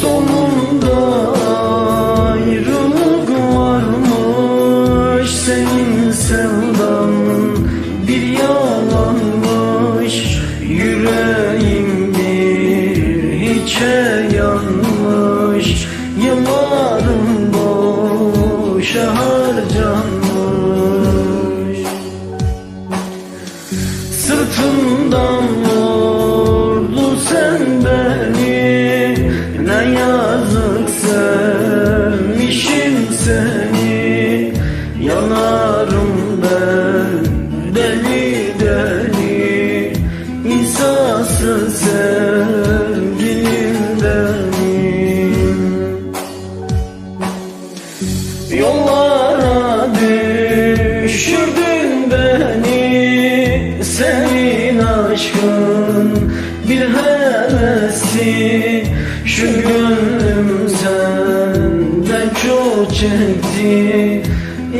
Sonunda ayrılık varmış Senin sevdan bir yalanmış. Yüreğim bir hiçe yanmış Yıllarım boşa Senin aşkın bir hevesi Şu gönlüm senden çok çekti.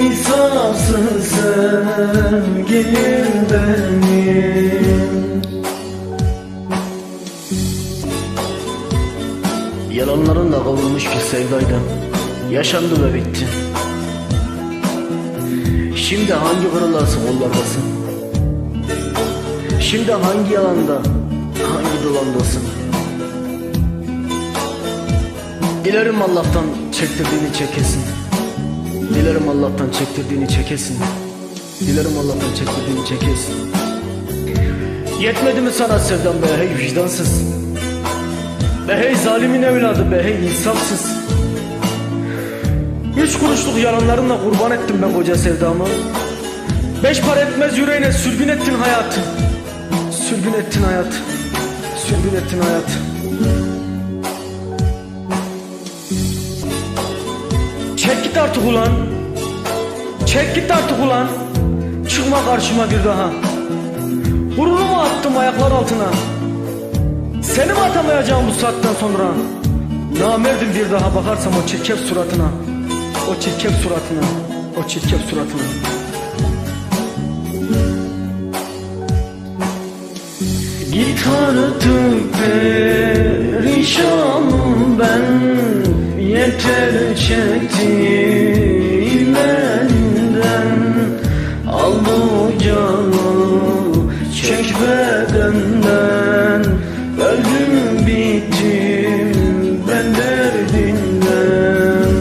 İnsafsız sevgilim benim. Yalanlarınla kavrulmuş bir sevdaydı. Yaşandı ve bitti. Şimdi hangi kırılarsın kollardasın Şimdi hangi yalanda Hangi dolandasın? Dilerim Allah'tan çektirdiğini çekesin. Dilerim Allah'tan çektirdiğini çekesin. Dilerim Allah'tan çektirdiğini çekesin. Yetmedi mi sana sevdam be hey vicdansız? Be hey zalimin evladı be hey insafsız? Üç kuruşluk yalanlarınla kurban ettim ben koca sevdamı. Beş para etmez yüreğine sürgün ettin hayatı Sürgün ettin hayat. Sürgün ettin hayat. Çek git artık ulan. Çek git artık ulan. Çıkma karşıma bir daha. Gururumu attım ayaklar altına. Seni mi atamayacağım bu saatten sonra? Namerdim bir daha bakarsam o çirkef suratına. O çirkef suratına. O çirkef suratına Git artık perişanım ben Yeter çektiğim elinden Al bu canı çek bedenden Öldüm bittim ben derdimden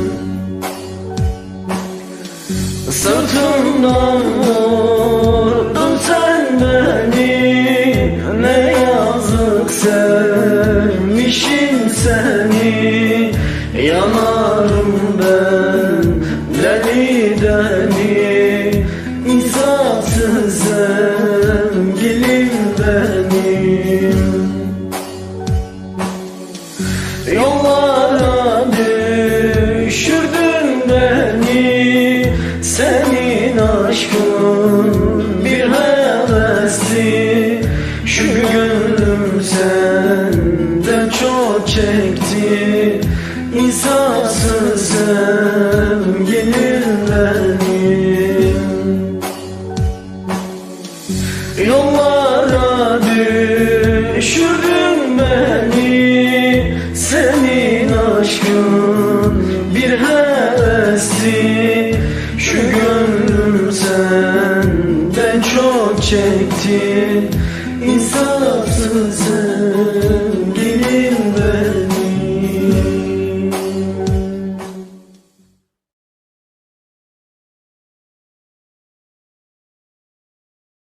Sırtımdan vurdun sen beni Ne yazık sevmişim seni Yanarım ben deli deli. İnsafsız sevgilim benim. Yollara İnsafsız sevgilim benim Yollara düşürdün beni Senin aşkın bir hevesti Şu gönlüm senden çok çekti